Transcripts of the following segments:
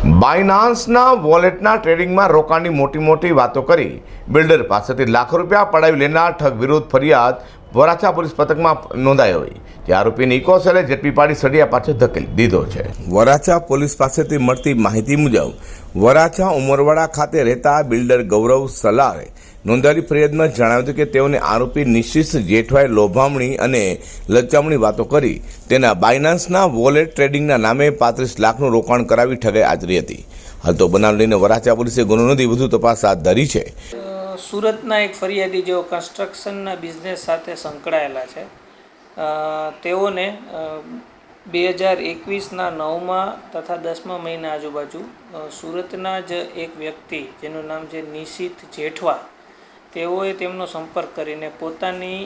બાયનાન્સના વોલેટના ટ્રેડિંગમાં રોકાણની મોટી મોટી વાતો કરી બિલ્ડર પાસેથી લાખો રૂપિયા પડાવી લેનાર ઠગ વિરુદ્ધ ફરિયાદ વરાછા પોલીસ પથકમાં નોંધાયો હોય. જે આરોપીને ઇકોસેલે ઝડપી પાડી સળિયા પાછળ ધકેલી દીધો છે. વરાછા પોલીસ પાસેથી મળતી માહિતી મુજબ, વરાછા ઉમરવાડા ખાતે રહેતા બિલ્ડર ગૌરવ સલારે નોંધાયેલી ફરિયાદમાં જણાવ્યું હતું કે તેઓને આરોપી નિશિષ્ટ જેઠવાએ લોભામણી અને લચામણી વાતો કરી તેના બાયનાન્સના વોલેટ ટ્રેડિંગના નામે પાંત્રીસ લાખનું રોકાણ કરાવી ઠગાઈ આચરી હતી. હાલ તો બનાવ લઈને વરાછા પોલીસે ગુનો નોંધી વધુ તપાસ હાથ ધરી છે. સુરતના એક ફરિયાદી જેઓ કન્સ્ટ્રક્શનના બિઝનેસ સાથે સંકળાયેલા છે તેઓને બે હજાર એકવીસના નવમા તથા દસમા મહિના આજુબાજુ સુરતના જ એક વ્યક્તિ જેનું નામ છે નિશિત જેઠવા, તેઓએ તેમનો સંપર્ક કરીને પોતાની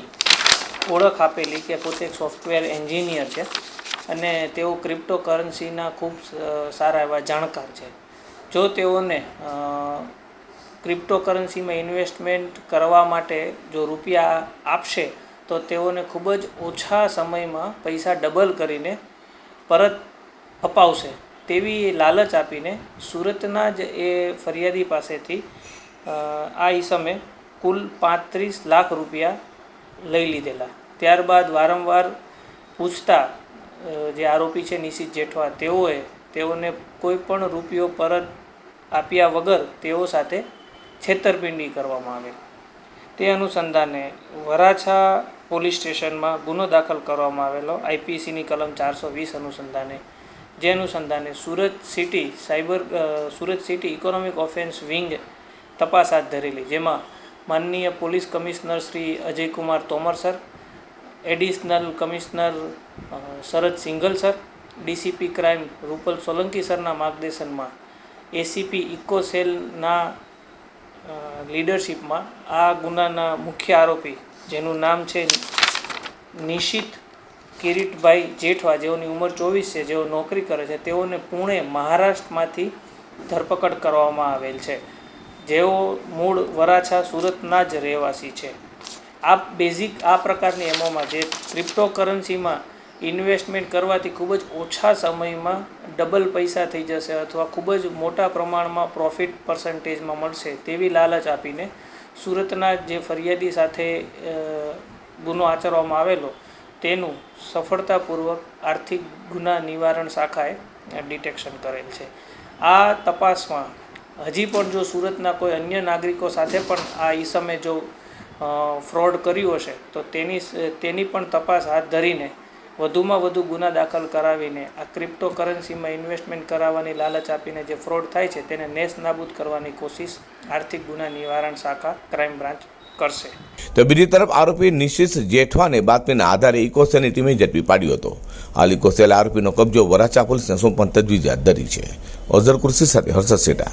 ઓળખ આપેલી કે પોતે એક સોફ્ટવેર એન્જિનિયર છે અને તેઓ ક્રિપ્ટો કરન્સીના ખૂબ સારા એવા જાણકાર છે. જો તેઓને અ, ક્રિપ્ટો કરન્સીમાં ઇન્વેસ્ટમેન્ટ કરવા માટે જો રૂપિયા આપશે તો તેઓને ખૂબ જ ઓછા સમયમાં પૈસા ડબલ કરીને પરત અપાવશે. તેવી લાલચ આપીને સુરતના જ એ ફરિયાદી પાસેથી આ ઈસમે કુલ પાંત્રીસ લાખ રૂપિયા લઈ લીધેલા. ત્યારબાદ વારંવાર પૂછતા જે આરોપી છે નિશિત જેઠવા તેઓએ તેઓને કોઈ પણ રૂપિયો પરત આપ્યા વગર તેઓ સાથે છેતરપિંડી કરવામાં આવેલ તે અનુસંધાને વરાછા પોલીસ સ્ટેશનમાં ગુનો દાખલ કરવામાં આવેલો. આઈપીસીની કલમ ચારસો વીસ અનુસંધાને, જે અનુસંધાને Surat city cyber Surat city economic offence wing તપાસ હાથ ધરેલી. જેમાં માનનીય police commissioner Shri Ajaykumar Tomar sir, additional commissioner Sharad Singhal sir, DCP crime Rupal Solanki સરના માર્ગદર્શનમાં એસીપી ઇકો સેલના લીડરશિપમાં આ ગુનાના મુખ્ય આરોપી, જેનું નામ છે નિશિત કિરીટભાઈ જેઠવા, જેઓની ઉંમર ચોવીસ છે, જેઓ નોકરી કરે છે, તેઓને પુણે મહારાષ્ટ્રમાંથી ધરપકડ કરવામાં આવેલ છે. જેઓ મૂળ વરાછા સુરતના જ રહેવાસી છે. આ બેઝિક આ પ્રકારની એમોમાં જે ક્રિપ્ટો કરન્સીમાં ઇન્વેસ્ટમેન્ટ કરવાથી ખૂબ જ ઓછા સમયમાં ડબલ પૈસા થઈ જશે અથવા ખૂબ જ મોટા પ્રમાણમાં પ્રોફિટ પર્સન્ટેજમાં મળશે તેવી લાલચ આપીને સુરતના જે ફરિયાદી સાથે ગુનો આચરવામાં આવેલો, તેનું સફળતાપૂર્વક આર્થિક ગુના નિવારણ શાખાએ ડિટેક્શન કરેલ છે. આ તપાસમાં હજી પણ જો સુરતના કોઈ અન્ય નાગરિકો સાથે પણ આ ઈસમે જો ફ્રોડ કર્યું હશે, તો તેની તેની પણ તપાસ હાથ ધરીને વધુમાં વધુ ગુના દાખલ કરાવીને આ ક્રિપ્ટો કરન્સીમાં ઇન્વેસ્ટમેન્ટ કરાવવાની લાલચ આપીને જે ફ્રોડ થાય છે તેને નેસ નાબૂદ કરવાની કોશિશ આર્થિક ગુના નિવારણ શાખા ક્રાઇમ બ્રાન્ચ કરશે. તો બીજી તરફ આરોપી નિશિત જેઠવાને બાતમીના આધારે ઇકોસેલની ટીમે ઝડપી પાડ્યો હતો. હાલ ઇકોસેલ આરોપીનો કબજો વરાછા પોલીસને સોંપવાની તજવીજ હાથ ધરી છે. ઓઝર કુર્સી સાથે હર્ષદ સેટા.